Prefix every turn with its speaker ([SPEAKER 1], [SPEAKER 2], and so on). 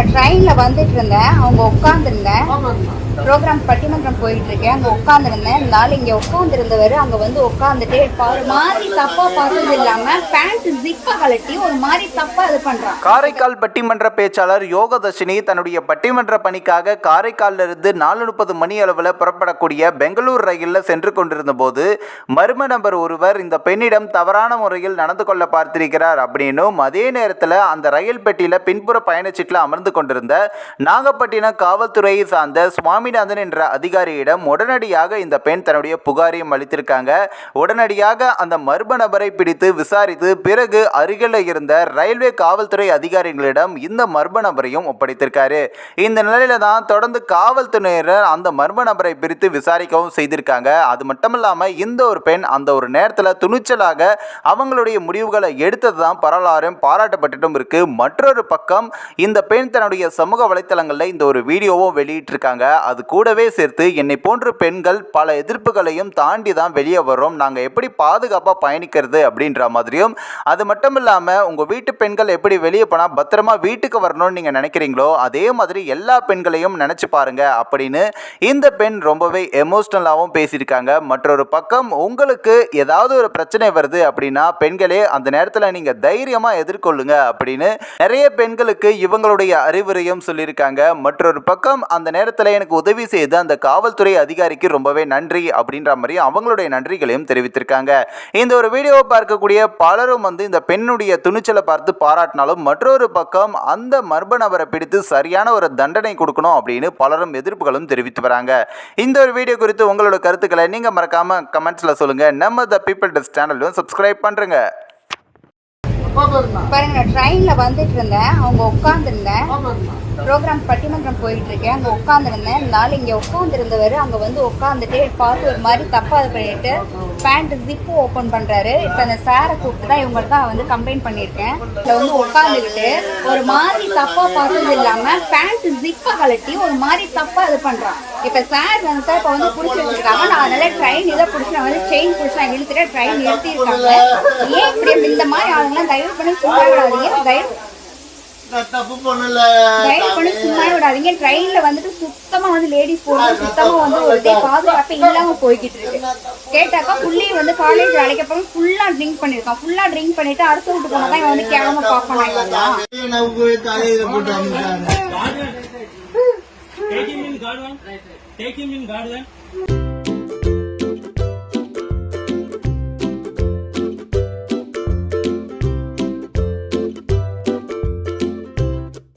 [SPEAKER 1] நான் ட்ரெயின்ல வந்துட்டு இருந்தேன். அவங்க உட்காந்துருந்தேன் ப்ரோக்ராம் பட்டிமன்றம் போயிட்டு இருக்கேன் அங்க உட்காந்துருந்தேன் இருந்தாலும் இங்க உட்காந்துருந்தவர் அங்க வந்து உட்காந்துட்டு ஒரு மாதிரி தப்பா பார்த்தது இல்லாம பேண்ட் ஜிப்பை கழட்டி ஒரு மாதிரி தப்பா இது பண்றான்.
[SPEAKER 2] காரைக்கால் பட்டிமன்ற பேச்சாளர் யோகதர்ஷினி தன்னுடைய பட்டிமன்ற பணிக்காக காரைக்காலில் இருந்து நாலு முப்பது மணி அளவில் புறப்படக்கூடிய பெங்களூர் ரயிலில் சென்று கொண்டிருந்த போது மர்ம நபர் ஒருவர் இந்த பெண்ணிடம் தவறான முறையில் நடந்து கொள்ள பார்த்திருக்கிறார். அப்படின்னும் அதே நேரத்தில் அந்த ரயில் பெட்டியில் பின்புற பயணச்சீட்டில் அமர்ந்து கொண்டிருந்த நாகப்பட்டினம் காவல்துறையை சார்ந்த சுவாமிநாதன் என்ற அதிகாரியிடம் உடனடியாக இந்த பெண் தன்னுடைய புகாரையும் அளித்திருக்காங்க. உடனடியாக அந்த மர்ம நபரை பிடித்து விசாரித்து பிறகு அருகில் இருந்த ரயில்வே காவல்துறை அதிகாரிகளிடம் இந்த மர்ம நபரையும் ஒப்படைத்திருக்காரு. இந்த நிலையில தான் தொடர்ந்து காவல்துறையினர் அந்த மர்ம நபரை பிரித்து விசாரிக்கவும் செய்திருக்காங்க. அது மட்டும் இல்லாமல் இந்த ஒரு பெண் அந்த ஒரு நேரத்தில் துணிச்சலாக அவங்களுடைய முடிவுகளை எடுத்தது தான் பரவலாறும் பாராட்டப்பட்டுட்டும் இருக்கு. மற்றொரு பக்கம் இந்த பெண் தன்னுடைய சமூக வலைத்தளங்களில் இந்த ஒரு வீடியோவும் வெளியிட்டிருக்காங்க. அது கூடவே சேர்த்து என்னை போன்ற பெண்கள் பல எதிர்ப்புகளையும் தாண்டி தான் வெளியே வர்றோம். நாங்கள் எப்படி பாதுகாப்பாக பயணிக்கிறது அப்படின்ற மாதிரியும் அது மட்டும் இல்லாமல் உங்கள் வீட்டு பெண்கள் எப்படி வெளியே போனால் பத்திரமா வீட்டுக்கு வரணும்னு நீங்கள் நினைக்கிறீங்களோ அதே மாதிரி எல்லா பெண்களையும் நினச்சி பாருங்க அப்படின்னு இந்த பெண் ரொம்பவே எமோஷ்னலாகவும் பேசியிருக்காங்க. மற்றொரு பக்கம் உங்களுக்கு ஏதாவது ஒரு பிரச்சனை வருது அப்படின்னா பெண்களே அந்த நேரத்தில் நீங்கள் தைரியமாக எதிர்கொள்ளுங்க அப்படின்னு நிறைய பெண்களுக்கு இவங்களுடைய அறிவுரையும் சொல்லியிருக்காங்க. மற்றொரு பக்கம் அந்த நேரத்தில் எனக்கு உதவி செய்த அந்த காவல்துறை அதிகாரிக்கு ரொம்பவே நன்றி அப்படின்ற மாதிரி அவங்களுடைய நன்றிகளையும் தெரிவித்திருக்காங்க. இந்த ஒரு வீடியோவை பார்க்கக்கூடிய பலரும் வந்து இந்த பெண்ணுடைய துணிச்சலை பார்த்து பாராட்டினாலும் மற்றொரு பக்கம் அந்த மர்ம நபரை பிடித்து சரியான ஒரு தண்டனை கொடுக்கணும் அப்படின்னு பலரும் எதிர்ப்புகளும் தெரிவித்து வராங்க. இந்த ஒரு வீடியோ குறித்து உங்களோட கருத்துக்களை நீங்கள் மறக்காம கமெண்ட்ஸில் சொல்லுங்கள் நம்ம த பீப்பிள் டெஸ்ட் சேனலும் சப்ஸ்கிரைப் பண்ணுறங்க
[SPEAKER 1] பாருங்க ட்ரெயின்ல வந்துட்டு இருந்தேன் அவங்க உட்காந்துருந்தேன் ப்ரோக்ராம் பட்டிமன்றம் போயிட்டு இருக்கேன் அங்க உட்காந்துருந்தேன் இருந்தாலும் இங்க உட்காந்துருந்தவர் அங்க வந்து உட்காந்துட்டு பார்த்து ஒரு மாதிரி தப்பா இது பண்ணிட்டு பேண்ட் ஜிப்பு ஓபன் பண்றாரு. இப்ப அந்த சாரை கூப்பிட்டு தான் இவங்க தான் வந்து கம்ப்ளைண்ட் பண்ணியிருக்கேன். இதுல வந்து உட்காந்துக்கிட்டு ஒரு மாதிரி தப்பா பார்த்தது இல்லாம பேண்ட் ஜிப்பை கழட்டி ஒரு மாதிரி தப்பா இது பண்றான். இப்ப சார் வந்து இப்ப வந்து புடிச்சு வச்சிருக்காங்க நான் அதனால ட்ரெயின் இதை புடிச்சு நான் வந்து செயின் புடிச்சு நான் இழுத்துட்டு ட்ரெயின் நிறுத்திருக்காங்க ஏன் இப்படி இந்த மாதிரி ஆளுங்களாம் தயவு பண்ணி சும்மா விடாதீங்க. தயவு
[SPEAKER 3] நான் தப்பு பண்ணல
[SPEAKER 1] தயவு பண்ணி சும்மா விடாதீங்க. ட்ரெயின்ல வந்துட்டு சுத்தமா வந்து லேடிஸ் போறது சுத்தமா வந்து ஒரு இதே பாதுகாப்பே இல்லாம போய்கிட்டு இருக்கு. கேட்டாக்கா புள்ளி வந்து காலேஜ் அழைக்க போய் ஃபுல்லா ட்ரிங்க் பண்ணிருக்கான் ஃபுல்லா ட்ரிங்க் பண்ணிட்டு அடுத்த வீட்டு போனா தான் வந்து கேவலமா பாப்பான்
[SPEAKER 4] Take him in guard one. Take him in guard one.